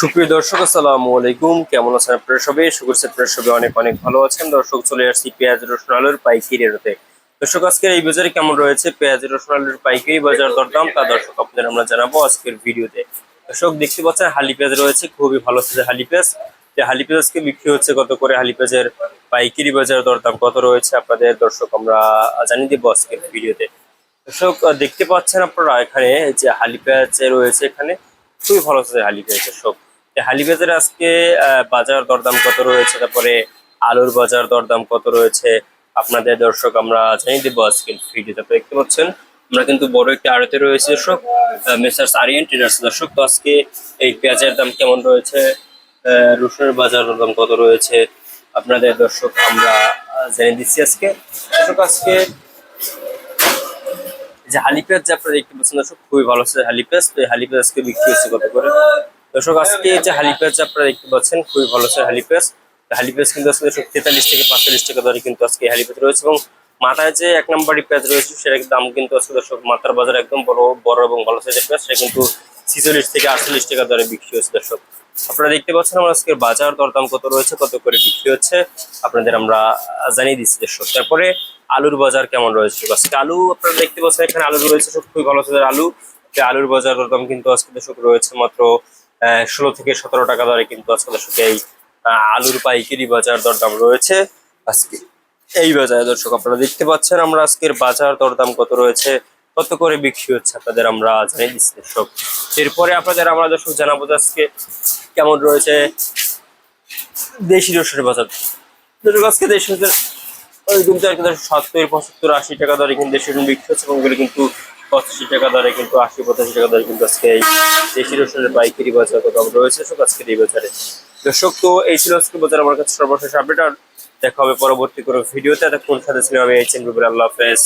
সুপ্রিয় দর্শক, আসসালামু আলাইকুম। কেমন আছেন আপনারা সবাই? শুকুর আপনারা সবাই অনেক অনেক ভালো আছেন। দর্শক, চলে আসছি পেঁয়াজ, রসুন, আলুর পাইকারি রেটে। দর্শক, আজকের এই বাজারে কেমন রয়েছে? পেঁয়াজ, রসুন, আলুর পাইকারি বাজার দরদাম, তা দর্শক আপনাদের আমরা জানাব আজকের ভিডিওতে। দর্শক, দেখতে পাচ্ছেন হালি পেঁয়াজ রয়েছে, খুবই ভালো সাইজের হালি পেঁয়াজ। যে হালি পেঁয়াজ বিক্রি হচ্ছে কত করে? হালি পেঁয়াজের পাইকারি বাজার দরদাম কত রয়েছে? আপনাদের দর্শক, আমরা জানিয়ে দেবো আজকের ভিডিওতে। দর্শক, দেখতে পাচ্ছেন আপনারা এখানে যে হালি পেঁয়াজ রয়েছে এখানে, খুবই ভালো সাইজের হালি পেঁয়াজ দর্শক। হালি পেঁয়াজের আজকে বাজার দরদাম কত রয়েছে? তারপরে আলুর বাজার দরদাম কত রয়েছে? আপনাদের দর্শক, আমরা জানিয়ে দেবো আজকের ভিডিওতে আপনারা দেখতে পাচ্ছেন, আমরা কিন্তু বড় একটি আড়তে রয়েছে দর্শক মেসার্স আরিয়ান ট্রেডার্স। দর্শক, তো আজকে এই পেঁয়াজের দাম কেমন রয়েছে? রসুনের বাজার দাম কত রয়েছে? আপনাদের দর্শক, আমরা জানিয়ে দিচ্ছি আজকে। দর্শক, আজকে যে হালি পেঁয়াজ যে আপনারা দেখতে পাচ্ছেন, দর্শক, খুবই ভালো আছে হালি পেঁয়াজ তো এই হালি পেঁয়াজ আজকে বিক্রি হচ্ছে কত করে? দর্শক, আজকে যে হালি আপনারা দেখতে পাচ্ছেন, খুবই ভালো হচ্ছে হালি পেঁয়াজ কিন্তু আজকে দর্শক তেতাল্লিশ থেকে পাঁচচল্লিশ টাকা দরে কিন্তু আজকে হালি রয়েছে এবং মাথায় যে এক নম্বরই পেঁয়াজ রয়েছে, সেটার দাম কিন্তু আজকে দর্শক মাথার বাজার একদম বড় বড় এবং ভালো সাইজের পেঁয়াজ সেটা কিন্তু ছিচল্লিশ থেকে আটচল্লিশ টাকা দরে বিক্রি হচ্ছে দর্শক। আপনারা দেখতে পাচ্ছেন আমার আজকে বাজার দরদাম কত রয়েছে, কত করে বিক্রি হচ্ছে, আপনাদের আমরা জানিয়ে দিচ্ছি দর্শক। তারপরে আলুর বাজার কেমন রয়েছে আজকে আলু আপনারা দেখতে পাচ্ছেন, এখানে আলু রয়েছে, সব খুবই ভালো সাইজের আলু। আলুর বাজার দরদাম কিন্তু আজকে দর্শক রয়েছে মাত্র ষোলো থেকে সতেরো টাকা দরে কিন্তু আজকে দর্শক এই আলুর পাইকারি বাজার দরদাম রয়েছে। আজকে এই বাজারে দর্শক আপনারা দেখতে পাচ্ছেন আমরা আজকের বাজার দরদাম কত রয়েছে, কত করে বিক্রি হচ্ছে আপনাদের আমরা জানিয়ে দিচ্ছি দর্শক এরপরে আপনাদের আমরা দর্শক জানাব আজকে কেমন রয়েছে দেশি রসুনের বাজার। দর্শক, আজকে দেশি রসুনের ওই কিন্তু সত্তর পঁচাত্তর আশি টাকা দরে কিন্তু দেশি রসুন বিক্রি হচ্ছে এবং কিন্তু পঁচাশি টাকা দরে কিন্তু, আশি, পঁচাশি টাকা দরে কিন্তু আজকে এই দেশি রসুনের পাইকারি বাজার কত রয়েছে? সব আজকের এই বাজারে। দর্শক, তো এই ছিল আজকে বাজার। আমার কাছে সর্বশেষ আপডেট আর দেখা হবে পরবর্তী কোনো ভিডিওতে। এতক্ষণ সাথে ছিলাম আমি এই চ্যানেল আল্লাহ হাফেজ।